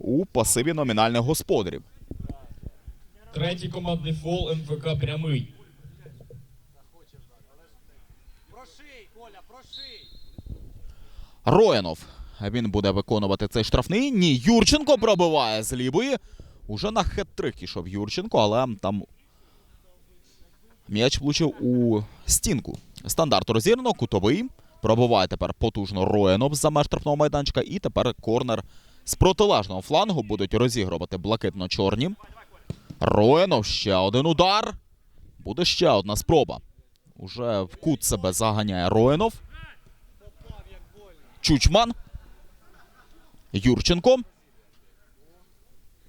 у пасиві номінальних господарів. Третій командний фол МФК прямий. Роянов. Він буде виконувати цей штрафний. Ні, Юрченко пробиває з лівої. Уже на хет-трик ішов Юрченко, але там м'яч влучив у стінку. Стандарт розірвано, кутовий. Пробиває тепер потужно Роянов за меж штрафного майданчика. І тепер корнер з протилежного флангу будуть розігрувати блакитно-чорні. Роянов ще один удар. Буде ще одна спроба. Уже в кут себе заганяє Роянов. Чучман. Юрченко.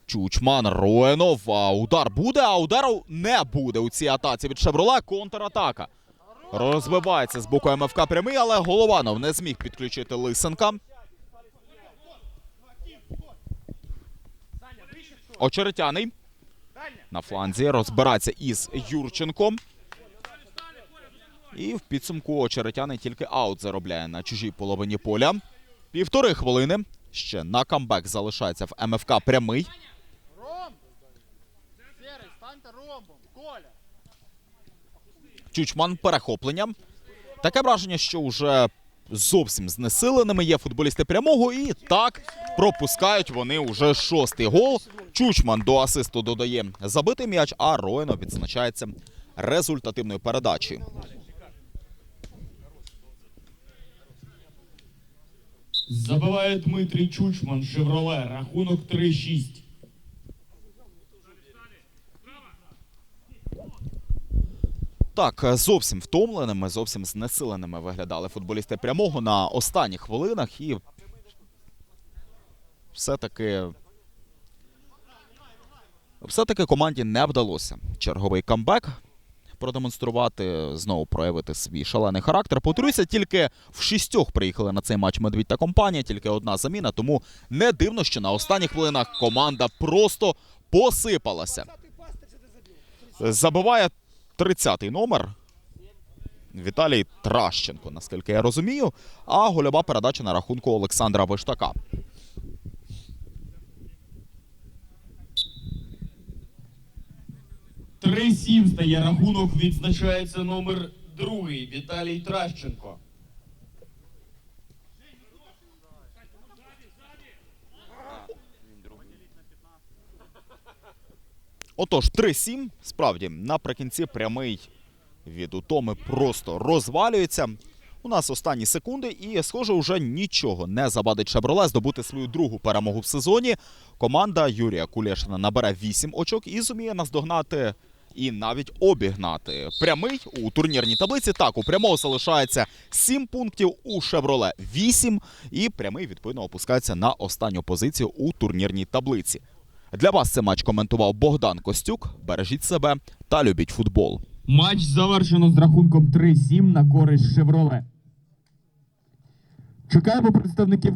Чучман Роенов. А удар буде, а удару не буде у цій атаці від Шевроле. Контратака. Розбивається з боку МФК прямий, але Голованов не зміг підключити Лисенка. Очеретяний. На фланзі розбирається із Юрченком. І в підсумку очеретяний тільки аут заробляє на чужій половині поля. Півтори хвилини. Ще на камбек залишається в МФК прямий. Чучман перехопленням. Таке враження, що вже зовсім знесиленими є футболісти прямого, і так пропускають вони уже шостий гол. Чучман до асисту додає забитий м'яч, а Роєнов відзначається результативною передачею. Забиває Дмитрій Чучман Шевроле. Рахунок 3-6. Так, е, зовсім втомленими, зовсім знесиленими виглядали футболісти прямого на останніх хвилинах і все-таки. Все-таки команді не вдалося черговий камбек продемонструвати, знову проявити свій шалений характер. Повторюся, тільки в шістьох приїхали на цей матч Медвідь та компанія, тільки одна заміна. Тому не дивно, що на останніх хвилинах команда просто посипалася. Забиває 30-й номер. Віталій Тращенко, наскільки я розумію. А гольова передача на рахунку Олександра Виштака. Три сім стає рахунок. Відзначається номер другий Віталій Тращенко. Отож, 3-7. Справді, наприкінці прямий від утоми просто розвалюється. У нас останні секунди, і, схоже, вже нічого не завадить Шевроле здобути свою другу перемогу в сезоні. Команда Юрія Кулешина набере 8 очок і зуміє наздогнати і навіть обігнати. Прямий у турнірній таблиці. Так, у прямого залишається 7 пунктів, у Шевроле 8. І прямий, відповідно, опускається на останню позицію у турнірній таблиці. Для вас це матч коментував Богдан Костюк. Бережіть себе та любіть футбол. Матч завершено з рахунком 3-7 на користь Шевроле. Чекаємо представників